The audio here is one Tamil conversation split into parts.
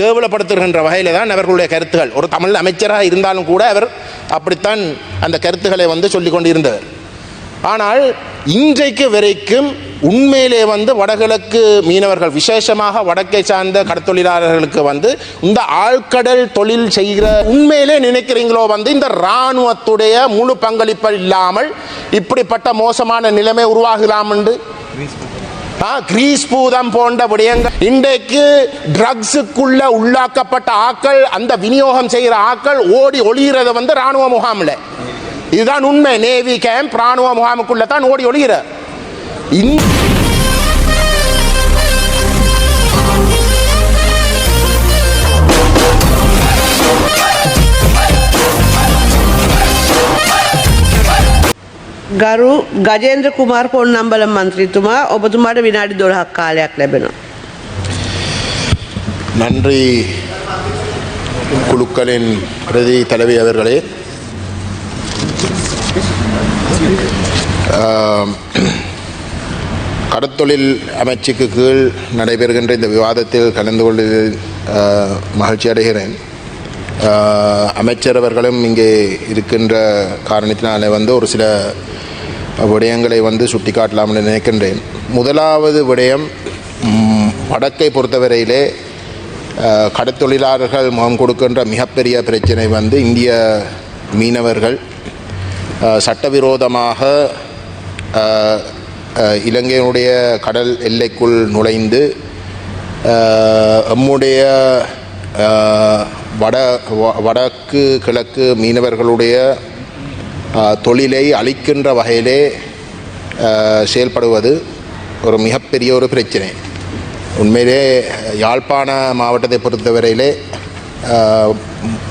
கேவலப்படுத்துகின்ற வகையில் தான் அவர்களுடைய கருத்துகள். ஒரு தமிழ் அமைச்சராக இருந்தாலும் கூட அவர் அப்படித்தான் அந்த கருத்துக்களை வந்து சொல்லிக் கொண்டிருந்தவர். ஆனால் இன்றைக்கு வரைக்கும் உண்மையிலே வந்து வடகிழக்கு மீனவர்கள் விசேஷமாக வடக்கை சார்ந்த கடத்தொழிலாளர்களுக்கு வந்து இந்த ஆழ்கடல் தொழில் செய்கிற உண்மையிலே நினைக்கிறீங்களோ வந்து இந்த இராணுவத்துடைய முழு பங்களிப்பு இல்லாமல் இப்படிப்பட்ட மோசமான நிலைமை உருவாகலாம் என்று கிரீஸ் பூதம் போன்ற விடயங்கள். இன்றைக்கு ட்ரக்ஸுக்குள்ள உள்ளாக்கப்பட்ட ஆக்கள் அந்த விநியோகம் செய்கிற ஆக்கள் ஓடி ஒளிகிறது வந்து ராணுவ முகாமில். இதுதான் உண்மை. நேவி கேம்ப் ராணுவ முகாமுக்குள்ள தான் ஓடி ஒளிகிற இந்த ගරු ගජේන්ද්‍ර කුමාර් පොන්නම්බල මන්ත්‍රීතුමා ඔබතුමාට විනාඩි දොළහක් කාලයක් ලැබෙනවා. நன்றி குழுக்களின் பிரதி தலைவி அவர்களே ஆம், கடத்தொழில் அமைச்சுக்கு கீழ் நடைபெறுகின்ற இந்த விவாதத்தில் கலந்து கொள்வதில் ஆ, மகிழ்ச்சி அடைகிறேன் ஆ, அமைச்சர் அவர்களும் இங்கே இருக்கின்ற காரணத்தினாலே வந்து ஒரு சில விடயங்களை வந்து சுட்டிக்காட்டலாம்னு நினைக்கின்றேன். முதலாவது விடயம் வடக்கை பொறுத்தவரையிலே கடத்தொழிலாளர்கள் முகம் கொடுக்கின்ற மிகப்பெரிய பிரச்சனை வந்து இந்திய மீனவர்கள். சட்டவிரோதமாக இலங்கையினுடைய கடல் எல்லைக்குள் நுழைந்து நம்முடைய வட வ- வடக்கு கிழக்கு மீனவர்களுடைய தொழிலை அழிக்கின்ற வகையிலே செயல்படுவது ஒரு மிகப்பெரிய ஒரு பிரச்சனை. உண்மையிலே யாழ்ப்பாண மாவட்டத்தை பொறுத்தவரையிலே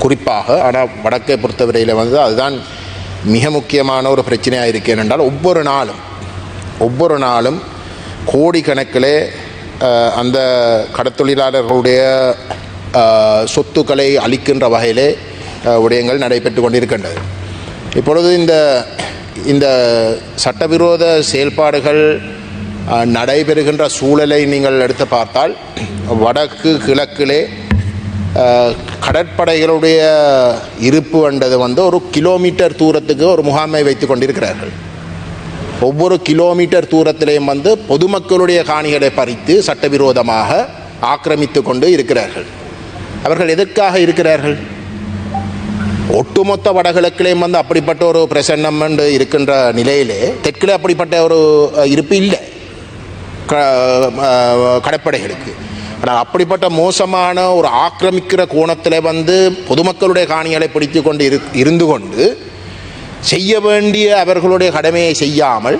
குறிப்பாக ஆனால் வடக்கை பொறுத்தவரையில் வந்து அதுதான் மிக முக்கியமான ஒரு பிரச்சனையாக இருக்கு. ஏனென்றால் ஒவ்வொரு நாளும் ஒவ்வொரு நாளும் கோடிக்கணக்கிலே அந்த கடத்தொழிலாளர்களுடைய சொத்துக்களை அளிக்கின்ற வகையிலே விடயங்கள் நடைபெற்று கொண்டிருக்கின்றது. இப்பொழுது இந்த இந்த சட்டவிரோத செயல்பாடுகள் நடைபெறுகின்ற சூழலை நீங்கள் எடுத்து பார்த்தால் வடக்கு கிழக்கிலே கடற்படைகளுடைய இருப்பு என்றது வந்து ஒரு கிலோமீட்டர் தூரத்துக்கு ஒரு முகாமை வைத்து கொண்டிருக்கிறார்கள். ஒவ்வொரு கிலோமீட்டர் தூரத்திலேயும் வந்து பொதுமக்களுடைய காணிகளை பறித்து சட்டவிரோதமாக ஆக்கிரமித்து கொண்டு இருக்கிறார்கள். அவர்கள் எதற்காக இருக்கிறார்கள்? ஒட்டுமொத்த வடகிழக்கிலேயும் வந்து அப்படிப்பட்ட ஒரு பிரசன்னம் என்று இருக்கின்ற நிலையிலே தெற்கில் அப்படிப்பட்ட ஒரு இருப்பு இல்லை. க கடற்படைகளுக்கு. ஆனால் அப்படிப்பட்ட மோசமான ஒரு ஆக்கிரமிக்கிற கோணத்தில் வந்து பொதுமக்களுடைய காணிகளை பிடித்து கொண்டு இரு இருந்து கொண்டு செய்ய வேண்டிய அவர்களுடைய கடமையை செய்யாமல்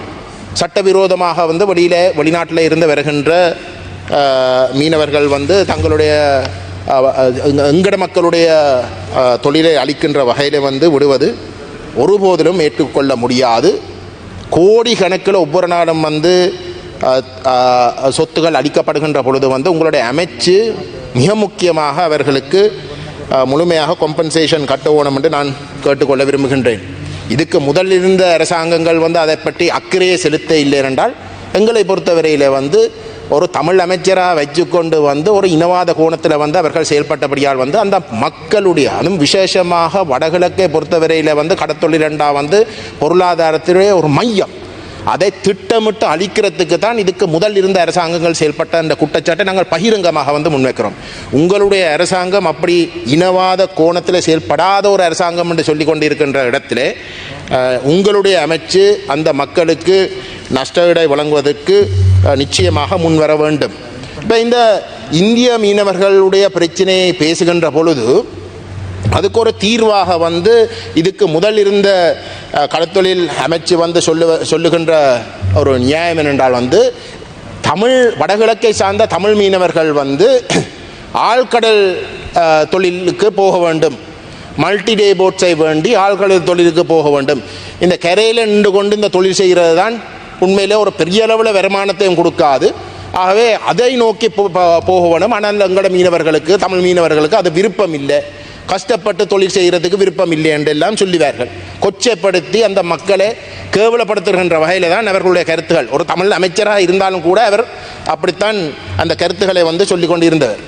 சட்டவிரோதமாக வந்து வெளியில் வெளிநாட்டில் இருந்து வருகின்ற மீனவர்கள் வந்து தங்களுடைய எங்கட மக்களுடைய தொழிலை அளிக்கின்ற வகையில் வந்து விடுவது ஒருபோதிலும் ஏற்றுக்கொள்ள முடியாது. கோடி கணக்கில் ஒவ்வொரு நாளும் வந்து சொத்துகள் அளிக்கப்படுகின்ற பொழுது வந்து உங்களுடைய அமைச்சு மிக முக்கியமாக அவர்களுக்கு முழுமையாக கொம்பன்சேஷன் கட்டவோணும் என்று நான் கேட்டுக்கொள்ள விரும்புகின்றேன். இதுக்கு முதல் இருந்த அரசாங்கங்கள் வந்து அதை பற்றி அக்கறையை செலுத்த இல்லை என்றால் எங்களை பொறுத்தவரையில் வந்து ஒரு தமிழ் அமைச்சராக வச்சுக்கொண்டு வந்து ஒரு இனவாத கோணத்தில் வந்து அவர்கள் செயல்பட்டபடியால் வந்து அந்த மக்களுடைய அதுவும் விசேஷமாக வடகிழக்கை பொறுத்தவரையில் வந்து கடத்தொழிலண்டா வந்து பொருளாதாரத்திலே ஒரு மையம். அதை திட்டமிட்டு அழிக்கிறதுக்கு தான் இதுக்கு முதல் இருந்த அரசாங்கங்கள் செயல்பட்ட அந்த குற்றச்சாட்டை நாங்கள் பகிரங்கமாக வந்து முன்வைக்கிறோம். உங்களுடைய அரசாங்கம் அப்படி இனவாத கோணத்தில் செயல்படாத ஒரு அரசாங்கம் என்று சொல்லி கொண்டிருக்கின்ற இடத்திலே உங்களுடைய அமைச்சு அந்த மக்களுக்கு நஷ்டஈடை வழங்குவதற்கு நிச்சயமாக முன்வர வேண்டும். இப்போ இந்த இந்திய மீனவர்களுடைய பிரச்சனையை பேசுகின்ற பொழுது அதுக்கு ஒரு தீர்வாக வந்து இதுக்கு முதல் இருந்த கடத்தொழில் அமைச்சு வந்து சொல்லு சொல்லுகின்ற ஒரு நியாயம் என்னென்றால் வந்து தமிழ் வடகிழக்கை சார்ந்த தமிழ் மீனவர்கள் வந்து ஆழ்கடல் தொழிலுக்கு போக வேண்டும். மல்டி டே போட்ஸை வேண்டி ஆழ்கடல் தொழிலுக்கு போக வேண்டும். இந்த கரையில் நின்று கொண்டு இந்த தொழில் செய்கிறது தான் உண்மையிலே ஒரு பெரிய அளவில் வருமானத்தையும் கொடுக்காது. ஆகவே அதை நோக்கி போ- போக வேணும். ஆனால் எங்களோட மீனவர்களுக்கு தமிழ் மீனவர்களுக்கு அது விருப்பம் இல்லை கஷ்டப்பட்டு தொழில் செய்கிறதுக்கு விருப்பம் இல்லை என்றெல்லாம் சொல்லுவார்கள். கொச்சைப்படுத்தி அந்த மக்களை கேவலப்படுத்துகின்ற வகையில் தான் அவர்களுடைய கருத்துகள். ஒரு தமிழ் அமைச்சராக இருந்தாலும் கூட அவர் அப்படித்தான் அந்த கருத்துக்களை வந்து சொல்லிக் கொண்டிருந்தவர்.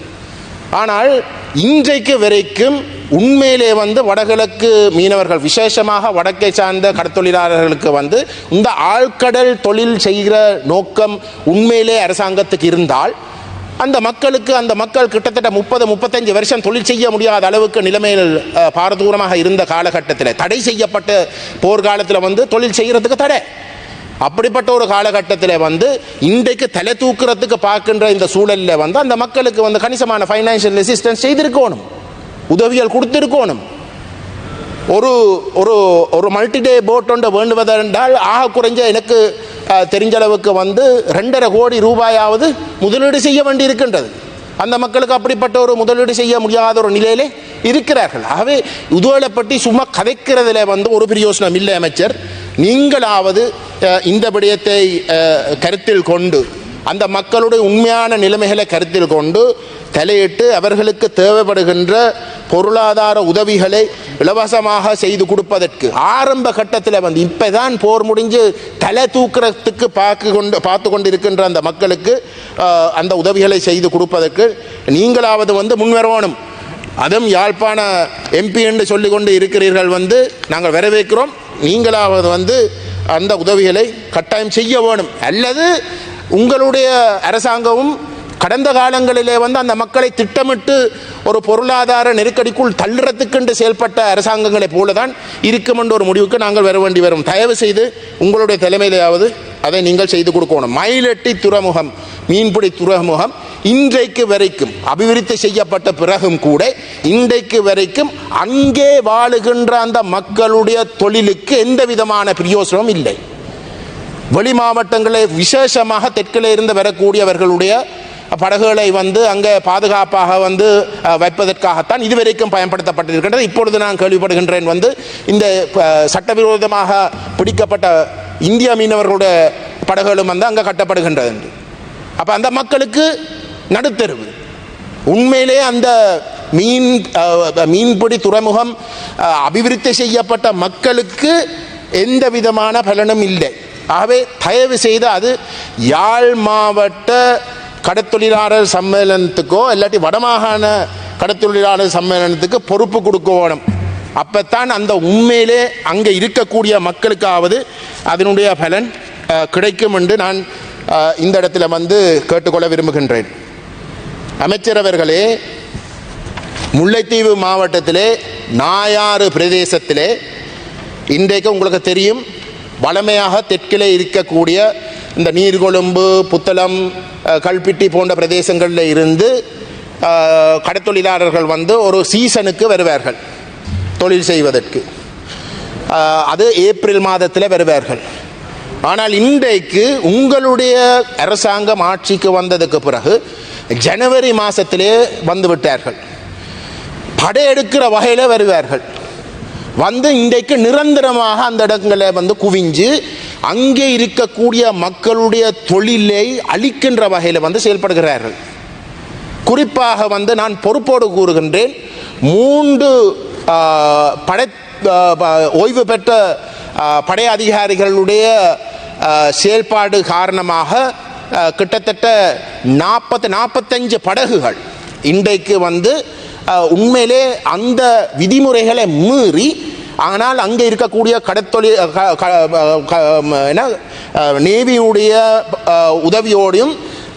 ஆனால் இன்றைக்கு வரைக்கும் உண்மையிலே வந்து வடகிழக்கு மீனவர்கள் விசேஷமாக வடக்கை சார்ந்த கடத்தொழிலாளர்களுக்கு வந்து இந்த ஆழ்கடல் தொழில் செய்கிற நோக்கம் உண்மையிலே அரசாங்கத்துக்கு இருந்தால் அந்த மக்களுக்கு அந்த மக்கள் கிட்டத்தட்ட முப்பது முப்பத்தஞ்சு வருஷம் தொழில் செய்ய முடியாத அளவுக்கு நிலைமையில் பாரதூரமாக இருந்த காலகட்டத்தில் தடை செய்யப்பட்ட போர்க்காலத்தில் வந்து தொழில் செய்கிறதுக்கு தடை. அப்படிப்பட்ட ஒரு காலகட்டத்தில் வந்து இன்றைக்கு தலை தூக்குறதுக்கு பார்க்கின்ற இந்த சூழலில் வந்து அந்த மக்களுக்கு வந்து கணிசமான ஃபைனான்சியல் ரெசிஸ்டன்ஸ் செய்திருக்கணும். உதவிகள் கொடுத்துருக்கணும். ஒரு ஒரு ஒரு மல்டிடே போட் ஒன்று வேண்டுவதென்றால் ஆக குறைஞ்ச எனக்கு தெரிஞ்சளவுக்கு தெரிஞ்ச அளவுக்கு வந்து ரெண்டரை கோடி ரூபாயாவது முதலீடு செய்ய வேண்டி இருக்கின்றது அந்த மக்களுக்கு அப்படிப்பட்ட ஒரு முதலீடு செய்ய முடியாத ஒரு நிலையிலே இருக்கிறார்கள். ஆகவே இதுவரை பற்றி சும்மா கதைக்கிறதுல வந்து ஒரு பிரயோசனம் இல்லை அமைச்சர். நீங்களாவது இந்த விடயத்தை கருத்தில் கொண்டு அந்த மக்களுடைய உண்மையான நிலைமைகளை கருத்தில் கொண்டு தலையிட்டு அவர்களுக்கு தேவைப்படுகின்ற பொருளாதார உதவிகளை இலவசமாக செய்து கொடுப்பதற்கு ஆரம்ப கட்டத்தில் வந்து இப்பதான் போர் முடிஞ்சு தலை தூக்குறதுக்கு பார்க்கு கொண்டு பார்த்து கொண்டிருக்கின்ற அந்த மக்களுக்கு அந்த உதவிகளை செய்து கொடுப்பதற்கு நீங்களாவது வந்து முன்வரணும். அதுவும் யாழ்ப்பாண எம்பி என்று சொல்லி கொண்டு இருக்கிறீர்கள் வந்து நாங்கள் வரவேற்கிறோம். நீங்களாவது வந்து அந்த உதவிகளை கட்டாயம் செய்ய வேணும். அல்லது உங்களுடைய அரசாங்கமும் கடந்த காலங்களிலே வந்து அந்த மக்களை திட்டமிட்டு ஒரு பொருளாதார நெருக்கடிக்குள் தள்ளுறதுக்கென்று செயல்பட்ட அரசாங்கங்களைப் போலதான் இருக்கும் என்ற ஒரு முடிவுக்கு நாங்கள் வர வேண்டி வரும். தயவு செய்து உங்களுடைய தலைமையிலேயாவது அதை நீங்கள் செய்து கொடுக்கணும். மயிலட்டி துறைமுகம் மீன்பிடி துறைமுகம் இன்றைக்கு வரைக்கும் அபிவிருத்தி செய்யப்பட்ட பிறகும் கூட இன்றைக்கு வரைக்கும் அங்கே வாழுகின்ற அந்த மக்களுடைய தொழிலுக்கு எந்த விதமான பிரயோசனமும் இல்லை. வெளி மாவட்டங்களில் விசேஷமாக தெற்கில் இருந்து வரக்கூடியவர்களுடைய படகுகளை வந்து அங்கே பாதுகாப்பாக வந்து வைப்பதற்காகத்தான் இதுவரைக்கும் பயன்படுத்தப்பட்டிருக்கின்றது. இப்பொழுது நான் கேள்விப்படுகின்றேன் வந்து இந்த சட்டவிரோதமாக பிடிக்கப்பட்ட இந்திய மீனவர்களுடைய படகுகளும் வந்து அங்கே கட்டப்படுகின்றது என்று. அப்போ அந்த மக்களுக்கு நடுத்தெருவு. உண்மையிலே அந்த மீன் மீன்பிடி துறைமுகம் அபிவிருத்தி செய்யப்பட்ட மக்களுக்கு எந்த விதமான பலனும் இல்லை. ஆகவே தயவு செய்து அது யாழ் மாவட்ட கடத்தொழிலாளர் சம்மேளனத்துக்கோ இல்லாட்டி வடமாகாண கடத்தொழிலாளர் சம்மேளனத்துக்கு பொறுப்பு கொடுக்கணும் அப்போத்தான் அப்பத்தான் அந்த உண்மையிலே அங்கே இருக்கக்கூடிய மக்களுக்காவது அதனுடைய பலன் கிடைக்கும் என்று நான் இந்த இடத்துல வந்து கேட்டுக்கொள்ள விரும்புகின்றேன். அமைச்சர் அவர்களே முல்லைத்தீவு மாவட்டத்திலே நாயாறு பிரதேசத்திலே இன்றைக்கு உங்களுக்கு தெரியும் வளமையாக தெற்கிலே இருக்கக்கூடிய இந்த நீர்கொழும்பு புத்தளம் கல்பிட்டி போன்ற பிரதேசங்களில் இருந்து கடத்தொழிலாளர்கள் வந்து ஒரு சீசனுக்கு வருவார்கள் தொழில் செய்வதற்கு. அது ஏப்ரல் மாதத்தில் வருவார்கள். ஆனால் இன்றைக்கு உங்களுடைய அரசாங்கம் ஆட்சிக்கு வந்ததுக்கு பிறகு ஜனவரி மாதத்திலே வந்து விட்டார்கள். படையெடுக்கிற வகையில் வருவார்கள். வந்து இன்றைக்கு நிரந்தரமாக அந்த இடங்களை வந்து குவிஞ்சு அங்கே இருக்கக்கூடிய மக்களுடைய தொழிலை அழிக்கின்ற வகையில் வந்து செயல்படுகிறார்கள். குறிப்பாக வந்து நான் பொறுப்போடு கூறுகின்றேன் மூன்று படை ப- ஓய்வு பெற்ற படை அதிகாரிகளுடைய செயல்பாடு காரணமாக கிட்டத்தட்ட நாற்பத்து நாற்பத்தஞ்சு படகுகள் இன்றைக்கு வந்து உண்மையிலே அந்த விதிமுறைகளை மீறி ஆனால் அங்கே இருக்கக்கூடிய கடத்தொழில் க- க- என்ன நேவியுடைய உதவியோடையும்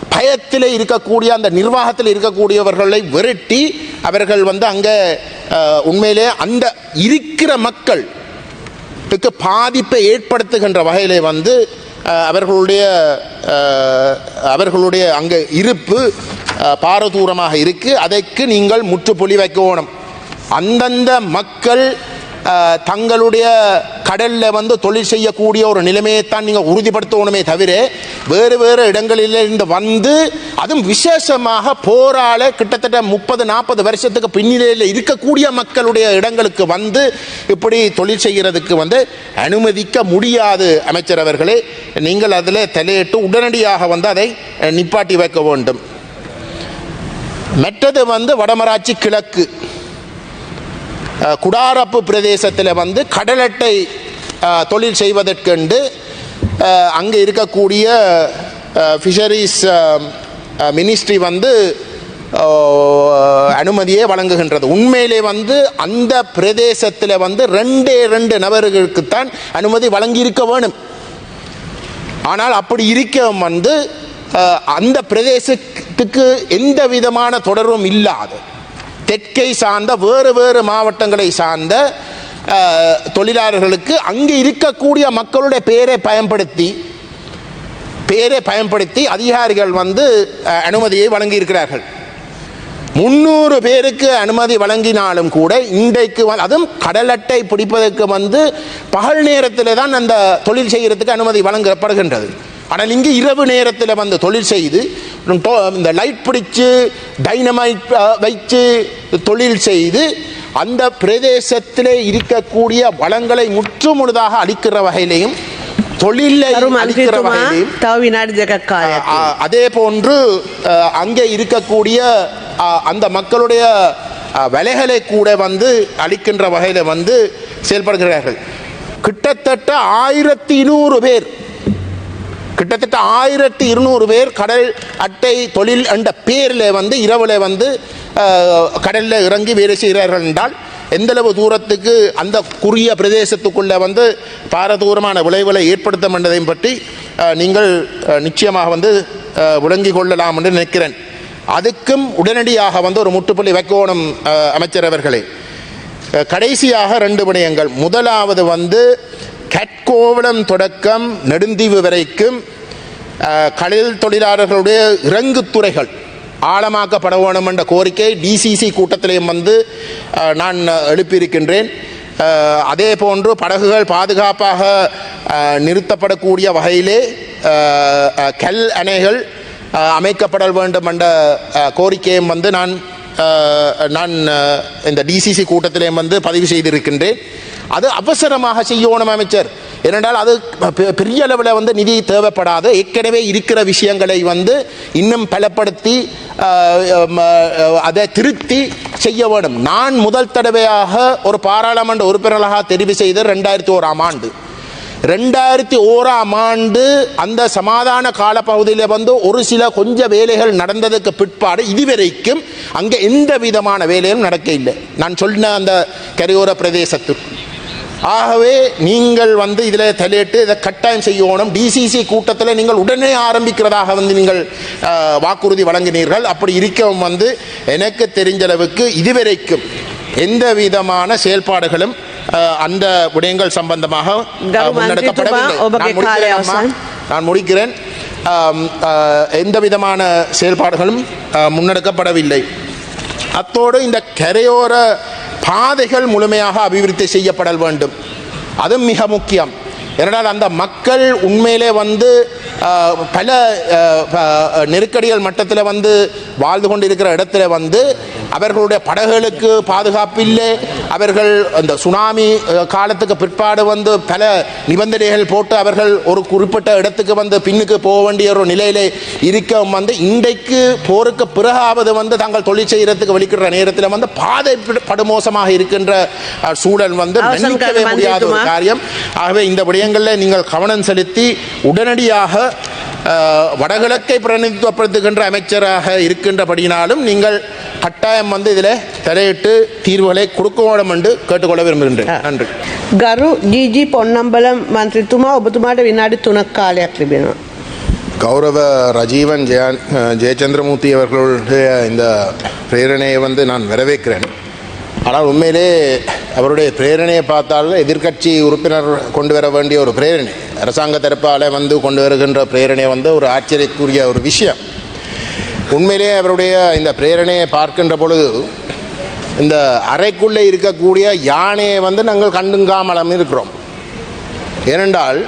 பயத்தில் இருக்கக்கூடிய அந்த நிர்வாகத்தில் இருக்கக்கூடியவர்களை விரட்டி அவர்கள் வந்து அங்கே உண்மையிலே அந்த இருக்கிற மக்களுக்கு பாதிப்பை ஏற்படுத்துகின்ற வகையிலே வந்து அவர்களுடைய அவர்களுடைய அங்கே இருப்பு பாரதூரமாக இருக்குது அதற்கு நீங்கள் முற்றுப்புள்ளி வைக்கணும். அந்தந்த மக்கள் தங்களுடைய கடல்ல வந்து தொழில் செய்யக்கூடிய ஒரு நிலைமையைத்தான் நீங்கள் உறுதிப்படுத்தணுமே தவிர வேறு வேறு இடங்களில் இருந்து வந்து அதுவும் விசேஷமாக போரால கிட்டத்தட்ட முப்பது நாற்பது வருஷத்துக்கு பின்னிலையில் இருக்கக்கூடிய மக்களுடைய இடங்களுக்கு வந்து இப்படி தொழில் செய்கிறதுக்கு வந்து அனுமதிக்க முடியாது அமைச்சர் அவர்களே. நீங்கள் அதில் தலையிட்டு உடனடியாக வந்து அதை நிப்பாட்டி வைக்க வேண்டும். மற்றது வந்து வடமராட்சி கிழக்கு. குடாரப்பு பிரதேசத்தில் வந்து கடலட்டை தொழில் செய்வதற்கென்று அங்கே இருக்கக்கூடிய ஃபிஷரிஸ் மினிஸ்ட்ரி வந்து அனுமதியை வழங்குகின்றது. உண்மையிலே வந்து அந்த பிரதேசத்தில் வந்து ரெண்டே ரெண்டு நபர்களுக்குத்தான் அனுமதி வழங்கியிருக்க வேணும். ஆனால் அப்படி இருக்க வந்து அந்த பிரதேசத்துக்கு எந்த விதமான தொடர்பும் இல்லாது. தெற்கை சார்ந்த வேறு வேறு மாவட்டங்களை சார்ந்த தொழிலாளர்களுக்கு அங்கே இருக்கக்கூடிய மக்களுடைய பெயரை பயன்படுத்தி பெயரை பயன்படுத்தி அதிகாரிகள் வந்து அனுமதியை வழங்கியிருக்கிறார்கள். முந்நூறு பேருக்கு அனுமதி வழங்கினாலும் கூட இன்றைக்கு அதுவும் கடல் அட்டை பிடிப்பதற்கு வந்து பகல் நேரத்தில் தான் அந்த தொழில் செய்கிறதுக்கு அனுமதி வழங்கப்படுகின்றது. ஆனால் இங்கு இரவு நேரத்தில் வந்து தொழில் செய்து இந்த லைட் பிடிச்சு டைனமைட் வைத்து தொழில் செய்து அந்த பிரதேசத்தில் இருக்கக்கூடிய வளங்களை முற்றுமுழுதாக அழிக்கின்ற வகையிலையும் முழுதாக அளிக்கிற வகையிலையும் அதே போன்று அங்கே இருக்கக்கூடிய அந்த மக்களுடைய விலைகளை கூட வந்து அளிக்கின்ற வகையில் வந்து செயல்படுகிறார்கள். கிட்டத்தட்ட ஆயிரத்தி நூறு பேர் கிட்டத்தட்ட ஆயிரத்தி இருநூறு பேர் கடல் அட்டை தொழில் என்ற பேரில் வந்து இரவில் வந்து கடலில் இறங்கி வேலை செய்கிறார்கள் என்றால் எந்தளவு தூரத்துக்கு அந்த குறுகிய பிரதேசத்துக்குள்ளே வந்து பாரதூரமான விளைவுகளை ஏற்படுத்தும் என்பதையும் பற்றி நீங்கள் நிச்சயமாக வந்து அஹ், விளங்கிக் கொள்ளலாம் என்று நினைக்கிறேன். அதுக்கும் உடனடியாக வந்து ஒரு முற்றுப்புள்ளி வைக்கோணும் அமைச்சர் அவர்களே. கடைசியாக ரெண்டு விடயங்கள். முதலாவது வந்து கற்கோவளம் தொடக்கம் நெடுந்தீவு வரைக்கும் கலில் கடல் தொழிலாளர்களுடைய இறங்குத்துறைகள் ஆழமாக்கப்பட வேணும் என்ற கோரிக்கை டிசிசி கூட்டத்திலையும் வந்து நான் எழுப்பியிருக்கின்றேன். அதே போன்று படகுகள் பாதுகாப்பாக நிறுத்தப்படக்கூடிய வகையிலே கல் அணைகள் அமைக்கப்பட வேண்டும் என்ற கோரிக்கையும் வந்து நான் நான் இந்த டிசிசி கூட்டத்திலே வந்து பதிவு செய்திருக்கின்றேன். அது அவசரமாக செய்யணும் அமைச்சர். ஏனென்றால் அது பெ- பெரிய அளவில் வந்து நிதி தேவைப்படாது. ஏற்கனவே இருக்கிற விஷயங்களை வந்து இன்னும் பலப்படுத்தி அதை திருத்தி செய்ய வேண்டும் நான் முதல் தடவையாக ஒரு பாராளுமன்ற உறுப்பினராக தெரிவு செய்த ரெண்டாயிரத்தி ஓராம் ஆண்டு. ரெண்டாயிரத்தி ஓராம் ஆண்டு அந்த சமாதான காலப்பகுதியில் வந்து ஒரு சில கொஞ்ச வேலைகள் நடந்ததுக்கு பிற்பாடு இதுவரைக்கும் அங்கே எந்த விதமான வேலையும் நடக்க இல்லை நான் சொன்ன அந்த கரையோர பிரதேசத்திற்கு ஆகவே நீங்கள் வந்து இதில் தலையிட்டு இதை கட்டாயம் செய்யணும். டிசிசி கூட்டத்தில் நீங்கள் உடனே ஆரம்பிக்கிறதாக வந்து நீங்கள் வாக்குறுதி வழங்கினீர்கள். அப்படி இருக்கவும் வந்து எனக்கு தெரிஞ்சளவுக்கு இதுவரைக்கும் எந்த விதமான செயல்பாடுகளும் அந்த விடயங்கள் சம்பந்தமாக முன்னெடுக்கப்படவில்லை நான் முடிக்கிறேன் எந்த விதமான செயல்பாடுகளும் முன்னெடுக்கப்படவில்லை. அத்தோடு இந்த கரையோர பாதைகள் முழுமையாக அபிவிருத்தி செய்யப்படல் வேண்டும். அதுவும் மிக முக்கியம். ஏனென்றால் அந்த மக்கள் உண்மையிலே வந்து பல நெருக்கடிகள் மட்டத்தில் வந்து வாழ்ந்து கொண்டிருக்கிற இடத்துல வந்து அவர்களுடைய படகுகளுக்கு பாதுகாப்பு இல்லை அவர்கள் அந்த சுனாமி காலத்துக்கு பிற்பாடு வந்து பல நிபந்தனைகள் போட்டு அவர்கள் ஒரு குறிப்பிட்ட இடத்துக்கு வந்து பின்னுக்கு போக வேண்டிய ஒரு நிலையிலே இருக்க வந்து இன்றைக்கு போருக்கு பிறகாவது வந்து தாங்கள் தொழில் செய்யறதுக்கு வெளிக்கிற நேரத்தில் வந்து பாதை படு- படுமோசமாக இருக்கின்ற சூழல் வந்து மன்னிக்கவே முடியாத ஒரு. காரியம் ஆகவே இந்த விடயங்களில் நீங்கள் கவனம் செலுத்தி உடனடியாக வடகிழக்கை பிரதிநிதித்துவப்படுத்துகின்ற அமைச்சராக இருக்கின்றபடியினாலும் நீங்கள் கட்டாயம் வந்து இதில் தலையிட்டு தீர்வுகளை கொடுக்க வேண்டும் என்று கேட்டுக்கொள்ள விரும்புகின்றேன் நன்றி ගරු ජීජී පොන්නම්බලම් මන්ත්‍රතුමා ඔබතුමාට විනාඩි තුනක් කාලයක් තිබෙනවා. கௌரவ ரஜீவன் ஜெயான் ஜெயச்சந்திரமூர்த்தி அவர்களுடைய இந்த பிரேரணையை வந்து நான் வரவேற்கிறேன் ஆனால் உண்மையிலே அவருடைய பிரேரணையை பார்த்தால் எதிர்க்கட்சி உறுப்பினர் கொண்டு வர வேண்டிய ஒரு பிரேரணை அரசாங்க தரப்பால் வந்து கொண்டு வருகின்ற பிரேரணை வந்து ஒரு ஆச்சரியக்குரிய ஒரு விஷயம். உண்மையிலே அவருடைய இந்த பிரேரணையை பார்க்கின்ற பொழுது இந்த அறைக்குள்ளே இருக்கக்கூடிய யானையை வந்து நாங்கள் கண்டுங்காமலம் இருக்கிறோம். ஏனென்றால்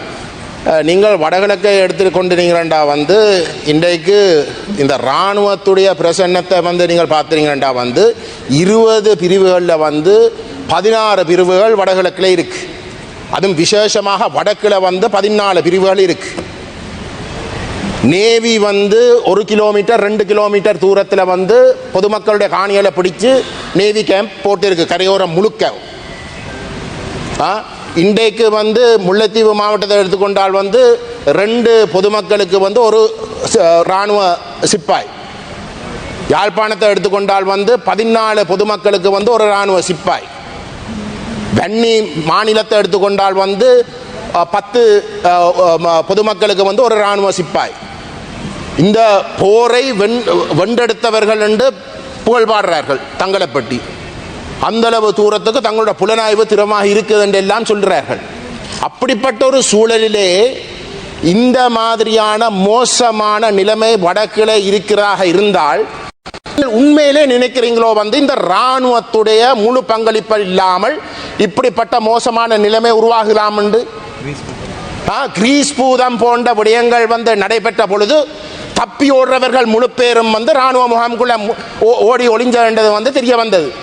நீங்கள் வடகிழக்கை எடுத்துக்கொண்டிருக்கிறண்டா வந்து இன்றைக்கு இந்த இராணுவத்துடைய பிரசன்னத்தை வந்து நீங்கள் பார்த்துறீங்கண்டா வந்து இருபது பிரிவுகளில் வந்து பதினாறு பிரிவுகள் வடகிழக்கில் இருக்குது அதுவும் விசேஷமாக வடக்கில் வந்து பதினாலு பிரிவுகள் இருக்கு. நேவி வந்து ஒரு கிலோமீட்டர் ரெண்டு கிலோமீட்டர் தூரத்தில் வந்து பொதுமக்களுடைய காணிகளை பிடிச்சு நேவி கேம்ப் போட்டிருக்கு கரையோரம் முழுக்க. இன்றைக்கு வந்து முல்லைத்தீவு மாவட்டத்தை எடுத்துக்கொண்டால் வந்து ரெண்டு பொதுமக்களுக்கு வந்து ஒரு இராணுவ சிப்பாய். யாழ்ப்பாணத்தை எடுத்துக்கொண்டால் வந்து பதினாலு பொதுமக்களுக்கு வந்து ஒரு இராணுவ சிப்பாய். வன்னி மாநிலத்தை எடுத்துக்கொண்டால் வந்து பத்து பொதுமக்களுக்கு வந்து ஒரு இராணுவ சிப்பாய். இந்த போரை வென் வென்றெடுத்தவர்கள் என்று புகழ்பாடுறார்கள் தங்களை பற்றி. தூரத்துக்கு தங்களோட புலனாய்வு திறமாக இருக்குது என்று எல்லாம் சொல்கிறார்கள் அப்படிப்பட்ட ஒரு சூழலிலே இந்த மாதிரியான மோசமான நிலைமை வடக்கில் இருக்கிறாக இருந்தால் உண்மையிலே நினைக்கிறீங்களோ வந்து இந்த இராணுவத்துடைய முழு பங்களிப்பு இல்லாமல் இப்படிப்பட்ட மோசமான நிலைமை உருவாகலாம் என்று கிரீஸ் பூதம் போன்ற விடயங்கள் வந்து நடைபெற்ற பொழுது தப்பி ஓடுறவர்கள் முழு பேரும் வந்து ராணுவ முகாமுக்குள்ள மு- ஓ- ஓடி ஒளிஞ்சது வந்து தெரிய வந்தது.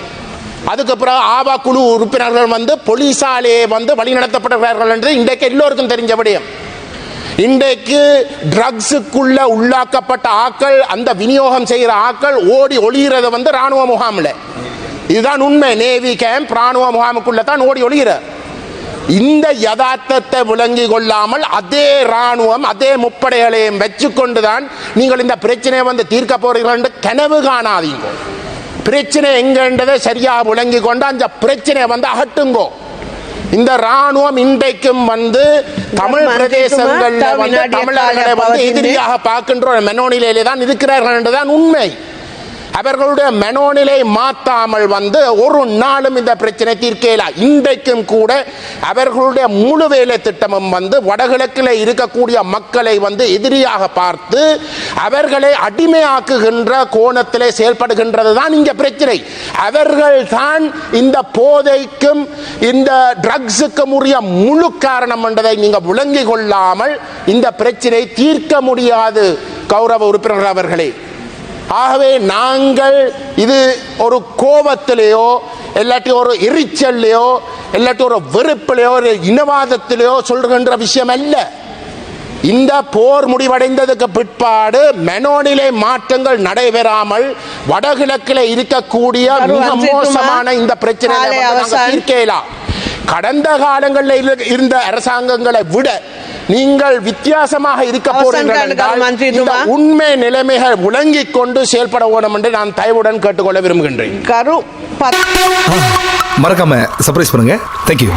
அதுக்கு பிறகு ஆபா குழு உறுப்பினர்கள் வந்து போலீசாலே வந்து வழிநடத்தப்படுகிறார்கள் என்று இன்றைக்கு எல்லோருக்கும் தெரிஞ்ச விடயம். இன்றைக்கு ட்ரக்ஸுக்குள்ள உள்ளாக்கப்பட்ட ஆக்கள் அந்த விநியோகம் செய்கிற ஆக்கள் ஓடி ஒளிகிறது வந்து ராணுவ முகாமில். இதுதான் உண்மை. நேவி கேம்ப் ராணுவ முகாமுக்குள்ள தான் ஓடி ஒளிகிற. இந்த யதார்த்தத்தை விளங்கி கொள்ளாமல் அதே ராணுவம் அதே முப்படைகளையும் வச்சுக்கொண்டுதான் நீங்கள் இந்த பிரச்சனையை வந்து தீர்க்க போறீர்கள் என்று கனவு காணாதீங்க. பிரச்சனை எங்கன்றதை சரியாக விளங்கி கொண்டு அந்த பிரச்சனையை வந்து அகட்டுங்கோ. இந்த ராணுவம் இன்றைக்கும் வந்து தமிழ் பிரதேசங்கள்ல வந்து தமிழர்களை வந்து எதிரியாக பார்க்கின்ற ஒரு மெனோனிலையிலே தான் இருக்கிறார்கள் என்றுதான் உண்மை. அவர்களுடைய மனோநிலை மாற்றாமல் வந்து ஒரு நாளும் இந்த பிரச்சனை தீர்க்கல. இன்றைக்கும் கூட அவர்களுடைய முழு வேலை திட்டமும் வந்து வடகிழக்கில் இருக்கக்கூடிய மக்களை வந்து எதிரியாக பார்த்து அவர்களை அடிமையாக்குகின்ற கோணத்தில் செயல்படுகின்றது தான் இங்கே பிரச்சனை. அவர்கள் தான் இந்த போதைக்கும் இந்த ட்ரக்ஸுக்கும் உரிய முழு காரணம் என்றதை நீங்கள் விளங்கி கொள்ளாமல் இந்த பிரச்சனை தீர்க்க முடியாது கௌரவ உறுப்பினர் அவர்களே. ஆகவே நாங்கள் இது ஒரு கோபத்திலேயோ இல்லாட்டி ஒரு எரிச்சல்லையோ இல்லாட்டி ஒரு வெறுப்பிலையோ ஒரு இனவாதத்திலேயோ சொல்கின்ற விஷயம் அல்ல இந்த போர் முடிவடைந்ததுக்கு பிற்பாடு மெனோனிலை மாற்றங்கள் நடைபெறாமல் வடகிழக்கில் இருக்கக்கூடிய மிக மோசமான இந்த பிரச்சனை. தீர்க்கலாம் கடந்த காலங்களில் இரு- இருந்த அரசாங்கங்களை விட நீங்கள் வித்தியாசமாக இருக்க போறீர்கள் உண்மை நிலைமைகள் விளங்கிக் கொண்டு செயல்பட வேண்டும் என்று நான் தயவுடன் கேட்டுக்கொள்ள விரும்புகின்றேன். கரு மறக்காம சர்ப்ரைஸ் பண்ணுங்க. தேங்க்யூ